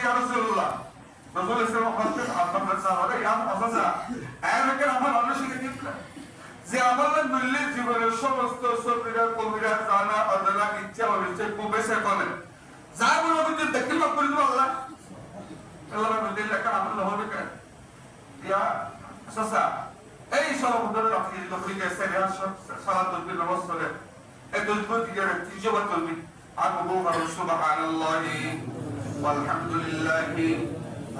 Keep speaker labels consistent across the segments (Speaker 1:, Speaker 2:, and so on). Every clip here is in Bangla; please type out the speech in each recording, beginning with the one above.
Speaker 1: ইয়া রাসূলুল্লাহ রাসূল করে। দেবো আল্লাহ। সসা এই সব ধরে আপনি লক্ষ্মীকে والحمد لله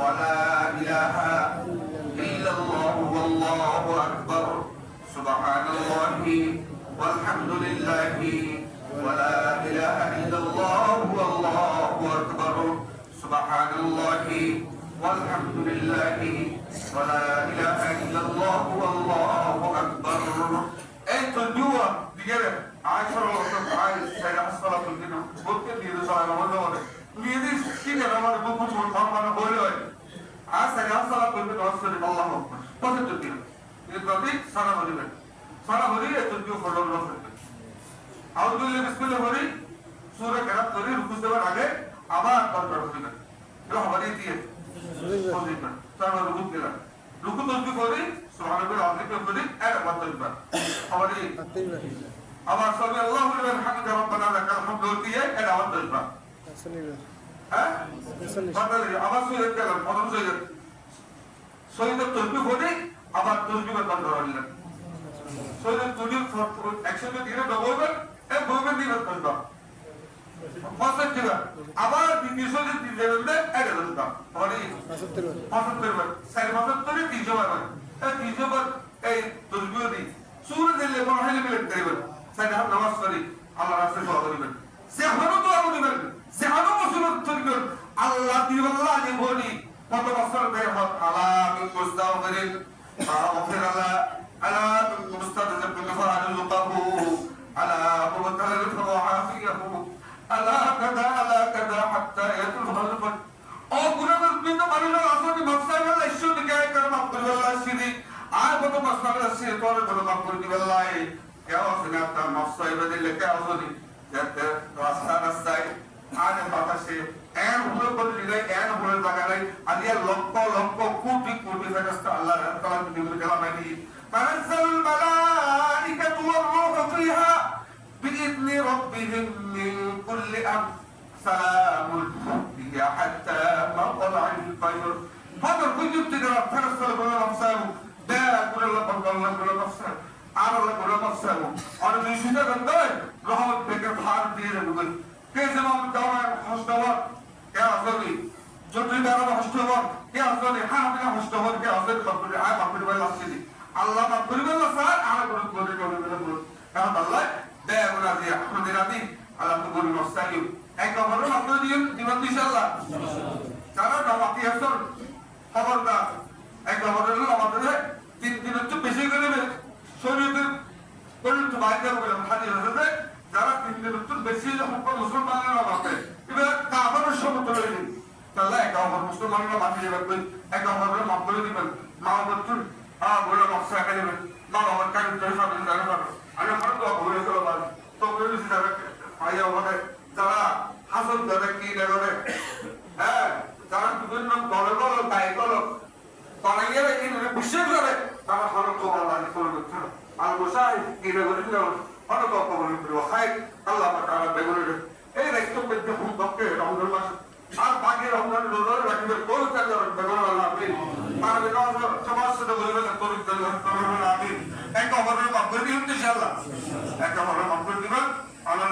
Speaker 1: ولا إله إلا الله والله أكبر. سبحان الله والحمد لله ولا إله إلا الله والله أكبر. سبحان الله والحمد لله ولا إله إلا الله والله أكبر. أنتم جوا بجد عشرة وقت عايز سنة أصلاة الجنة ممكن يرزع رمضان আর সারি আসসালাম করবে নমস্কার আল্লাহ কত তকবীর এর প্রতি সারা বলিবেন সারা বলি এত তকবীর ফলো লও করবে আউযুবিল্লাহি বিসমিল্লাহ বলি সূরা কেরাত করি রুকু দেওয়ার আগে আবার কন্ট্রোল করবেন এটা হবে দিয়ে। বলিবেন তারপর রুকু দিলাম। রুকু তকবীর করি? আযীম করি আর আবার তকবীর হবে আবার সবে আল্লাহু লিমান হামিদা রাব্বানা লাকাল হামদু দিয়ে এটা আবার হ্যাঁ? আবার সৈয়দ গেলাম প্রথম সৈয়দ আবার তসবি বন্ধ করলেন সৈয়দ তুলি একসঙ্গে দিলে ডবলবেন এ বলবেন দিবে তসবা আবার দ্বিতীয় সৈয়দ দিলে বলবে এটা তসবা মানে পঁচাত্তর বার। সাড়ে পঁচাত্তরে তিনশো বার তিনশো বার এই তসবিও দিই। সুরে দিলে মনে হয় মিলে করিবেন সাইড হাত নামাজ করি। আল্লাহ রাস্তায় দোয়া করিবেন। দোয়া করিবেন সেখানেও মুসিবত করিবেন আল্লাহ দিবাল্লাহ যে বলি কত বছর দেয় হত আলা বিন মুস্তাগফিরিন। ফাগফির আলা আলা বিন মুস্তাগফিরিন ফারজুকাহু আলা মুবতালিল ফাওয়াফিয়াহু আলা কাদা আলা কাদা হাত্তা ইয়াতুল হালফাত ও গুনাহের বিন্দু মানুষের আসলে মকসাদ আল্লাহ ঈশ্বর দিকে করে মাফ আল্লাহ সিরি আর কত মকসাদ আছে তোর বলে করে দিবে আল্লাহ কেউ তার মকসাদ দিলে কেউ আছে যাতে রাস্তা রাস্তায় আর বাতাসে এন হলে করে দিলে এন হলে লাগালে আলিয়া লক্ষ লক্ষ কোটি কোটি ফেরেশতা আল্লাহ তাআলা দিবে কালামানি تنزل الملائكة والروح فيها بإذن ربهم من كل أمر سلام هي حتى مطلع الفجر هذا الفجر تقرا تنزل كل نفسه ده كل الله الله كل نفسه আর আল্লাহ করে নফসাবো আর বিশুদ্ধ গন্ধে রহমত থেকে ভার দিয়ে দেবেন কে যেমন দাওয়ার হস্তবর কে আসলি আসলি হ্যাঁ আপনি হস্তবর কে আসলি আসলি আল্লাহ বাপুরি ভাই স্যার আর করে করে করে করে কারণ আল্লাহ, দেয় বলা দিয়ে আপনাদের আদি আল্লাহ তো বলি নফসাইও এক খবর আপনি দিন দিবেন ইনশাআল্লাহ যারা আমাদের তিন দিনের তো বেশি যখন মুসলমানেরা বাঁচে এবার কাপড়ের সমতুল হয়ে দিন তাহলে এক মুসলমানেরা বাঁচিয়ে যাবেন এক মাপ করে দিবেন। মা বলছেন আ বলে নকশা একা দেবেন। মা বাবার কাজ করে পাবেন পাবেন আমি আমার তো ঘুরে চলে পারি তো করে যারা পাইয়া হবে যারা হাসন ধরে, কি করে হ্যাঁ যারা বিভিন্ন দলে তাই বলো। তারা গিয়ে বিশ্বাস একটা অপরের মাফ করে দিবেন ইনশাআল্লাহ। একটা অপরের মাফ করে দিবেন। আল্লাহ